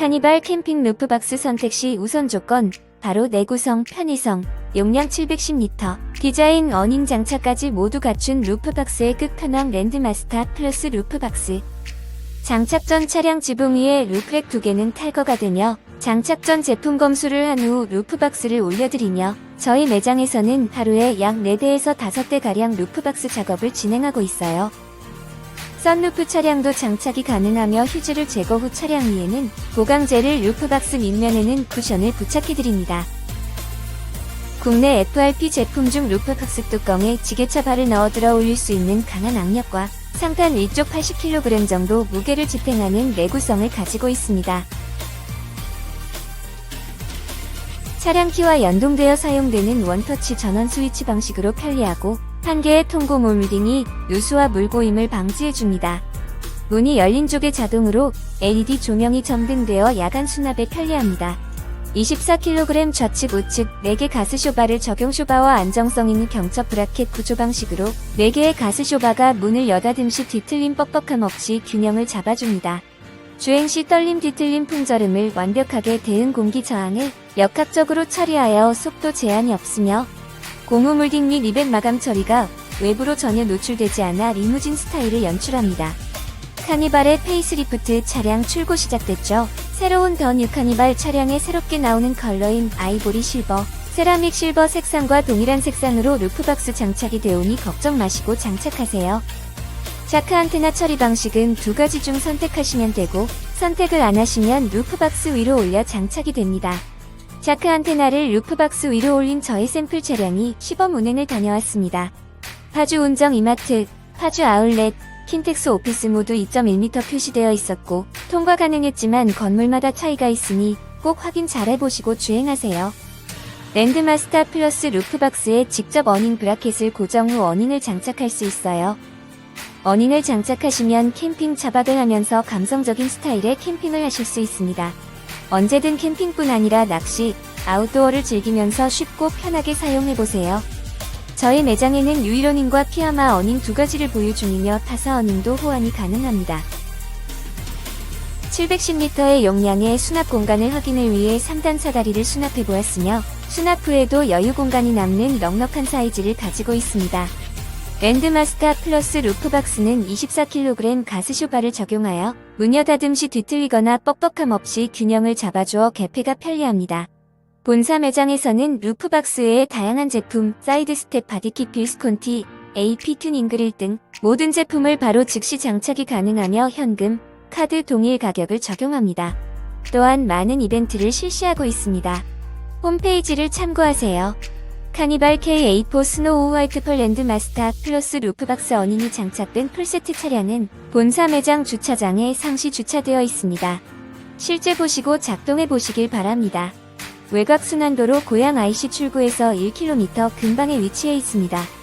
카니발 캠핑 루프박스 선택 시 우선 조건 바로 내구성, 편의성, 용량 710리터, 디자인, 어닝 장착까지 모두 갖춘 루프박스의 끝판왕 랜드마스터 플러스 루프박스. 장착 전 차량 지붕 위에 루프렉 두 개는 탈거가 되며 장착 전 제품 검수를 한 후 루프박스를 올려드리며 저희 매장에서는 하루에 약 4대에서 5대 가량 루프박스 작업을 진행하고 있어요. 썬루프 차량도 장착이 가능하며 휴지를 제거 후 차량 위에는 보강젤을 루프박스 밑면에는 쿠션을 부착해드립니다. 국내 FRP 제품 중 루프박스 뚜껑에 지게차 발을 넣어 들어 올릴 수 있는 강한 악력과 상탄 위쪽 80kg 정도 무게를 지탱하는 내구성을 가지고 있습니다. 차량 키와 연동되어 사용되는 원터치 전원 스위치 방식으로 편리하고 한 개의 통고 몰딩이 누수와 물고임을 방지해줍니다. 문이 열린 쪽에 자동으로 LED 조명이 점등되어 야간 수납에 편리합니다. 24kg 좌측 우측 4개 가스 쇼바를 적용 쇼바와 안정성 있는 경첩 브라켓 구조 방식으로 4개의 가스 쇼바가 문을 여닫음시 뒤틀림 뻑뻑함 없이 균형을 잡아줍니다. 주행 시 떨림 뒤틀림 풍절음을 완벽하게 대응 공기 저항을 역학적으로 처리하여 속도 제한이 없으며 고무 물딩 및 리벳 마감 처리가 외부로 전혀 노출되지 않아 리무진 스타일을 연출합니다. 카니발의 페이스리프트 차량 출고 시작됐죠. 새로운 더 뉴 카니발 차량에 새롭게 나오는 컬러인 아이보리 실버, 세라믹 실버 색상과 동일한 색상으로 루프박스 장착이 되오니 걱정 마시고 장착하세요. 자크 안테나 처리 방식은 두 가지 중 선택하시면 되고 선택을 안 하시면 루프박스 위로 올려 장착이 됩니다. 자크 안테나를 루프박스 위로 올린 저의 샘플 차량이 시범 운행을 다녀왔습니다. 파주 운정 이마트, 파주 아울렛, 킨텍스 오피스 모두 2.1m 표시되어 있었고 통과 가능했지만 건물마다 차이가 있으니 꼭 확인 잘 해보시고 주행하세요. 랜드마스터 플러스 루프박스에 직접 어닝 브라켓을 고정 후 어닝을 장착할 수 있어요. 어닝을 장착하시면 캠핑 차박을 하면서 감성적인 스타일의 캠핑을 하실 수 있습니다. 언제든 캠핑뿐 아니라 낚시, 아웃도어를 즐기면서 쉽고 편하게 사용해보세요. 저희 매장에는 유이로닝과 피아마 어닝 두 가지를 보유 중이며 타사 어닝도 호환이 가능합니다. 710리터의 용량의 수납 공간을 확인을 위해 3단 사다리를 수납해 보았으며 수납 후에도 여유 공간이 남는 넉넉한 사이즈를 가지고 있습니다. 랜드마스터 플러스 루프박스는 24kg 가스쇼바를 적용하여 문 여 닫음 시 뒤틀리거나 뻑뻑함 없이 균형을 잡아주어 개폐가 편리합니다. 본사 매장에서는 루프박스 외에 다양한 제품, 사이드 스텝 바디킷 빌스콘티, AP 튜닝 그릴 등 모든 제품을 바로 즉시 장착이 가능하며 현금, 카드 동일 가격을 적용합니다. 또한 많은 이벤트를 실시하고 있습니다. 홈페이지를 참고하세요. 카니발 K84 스노우 화이트 펄 랜드 마스터 플러스 루프박스 어닝이 장착된 풀세트 차량은 본사 매장 주차장에 상시 주차되어 있습니다. 실제 보시고 작동해 보시길 바랍니다. 외곽 순환도로 고양 IC 출구에서 1km 근방에 위치해 있습니다.